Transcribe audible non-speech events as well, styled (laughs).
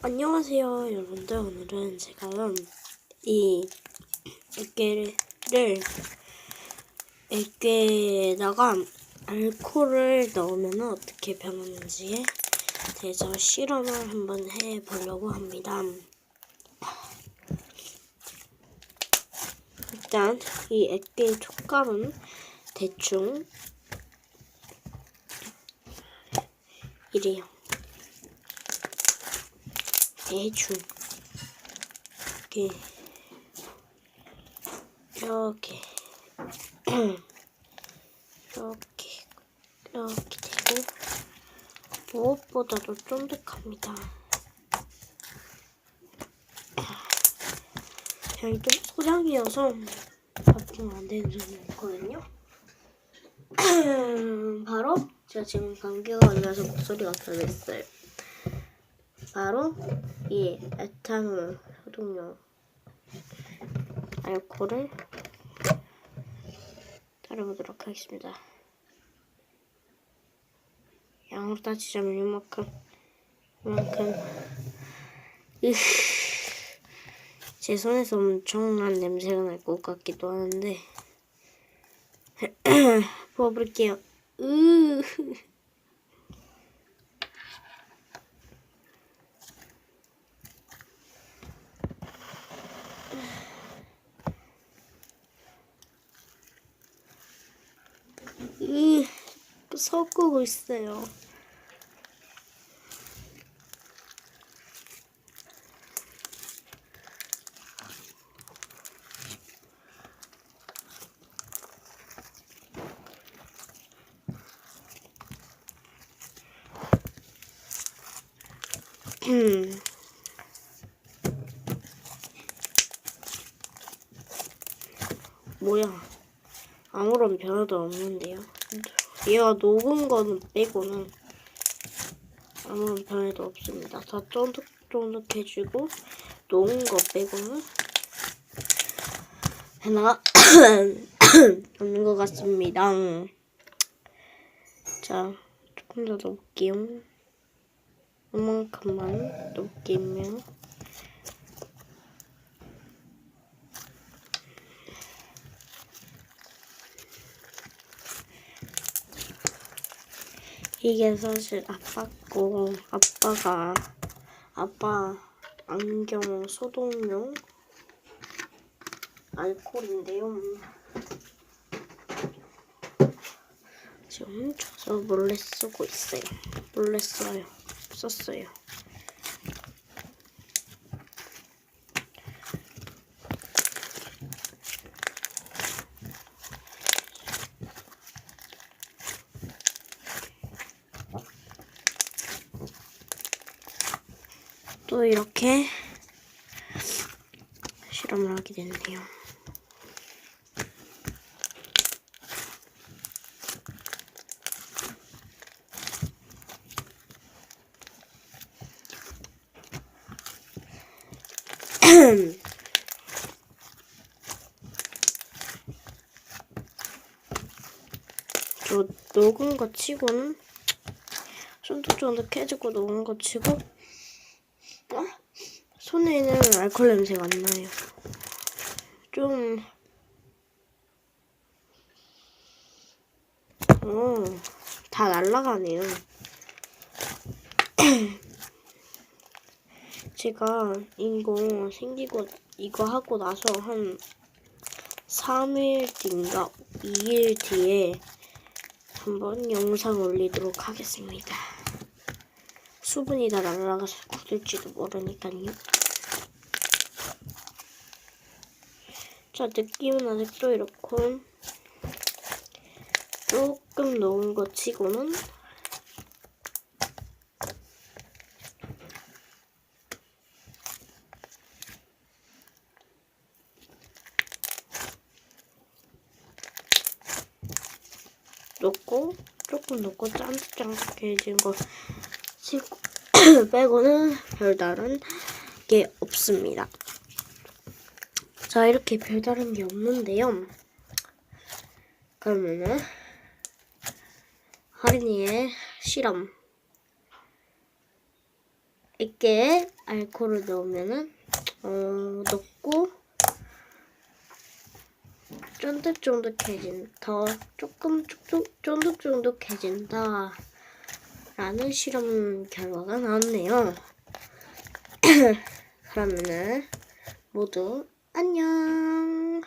안녕하세요 여러분들 오늘은 제가 이 액계를 액계에다가 알코올을 넣으면 어떻게 변하는지에 대해서 실험을 한번 해보려고 합니다. 일단 이 액계의 촉감은 대충 이래요. 대충 이렇게 이렇게 (clears throat) 이렇게 이렇게 되고 무엇보다도 쫀득합니다. 그냥 좀 소량이어서 걱정 안 되는 점이 있거든요. (clears throat) 바로 제가 지금 감기가 걸려서 목소리가 변했어요. 바로 이 에탄올 소독용 알코올을 따라보도록 하겠습니다. 양으로 따지자면 이만큼, 이만큼. 으, (laughs) 제 손에서 엄청난 냄새가 날 것 같기도 하는데 (clears throat) 부어볼게요. 으. 으, 섞고 있어요. 음. (clears throat) 뭐야? 아무런 변화도 없는데요. 얘가 녹은 거는 빼고는 아무런 변화도 없습니다. 다 쫀득쫀득해지고 녹은 거 빼고는 변화가 (coughs) 없는 것 같습니다. 자, 조금 더 넣을게요. 이만큼만 넣을게 이게 사실 아빠 거 아빠가 아빠 안경 소독용 알코올인데요. 지금 훔쳐서 몰래 쓰고 있어요. 몰래 써요. 썼어요. 또 이렇게 실험을 하게 됐네요. (clears throat) 저 녹은 거 치고는 쫀득쫀득해지고 녹은 거 치고 어? 손에는 알코올 냄새가 안 나요. 좀 어, 다 날라가네요. (clears throat) 제가 이거 생기고 이거 하고 나서 한 3일 뒤인가 2일 뒤에 한번 영상 올리도록 하겠습니다. 수분이 다 날아가서 굳을지도 모르니까요. 자, 느낌은 아직도 이렇고 조금 녹은 것 치고는 넣고 조금 넣고 짠득짠득해진 거 (coughs) 빼고는 별다른 게 없습니다. 자 이렇게 별다른 게 없는데요. 그러면은 하린이의 실험 있게 알코올을 넣으면은 어, 넣고 쫀득쫀득해진 더 조금 쫀득, 쫀득쫀득해진다 라는 실험 결과가 나왔네요. (clears throat) 그러면은 모두 안녕.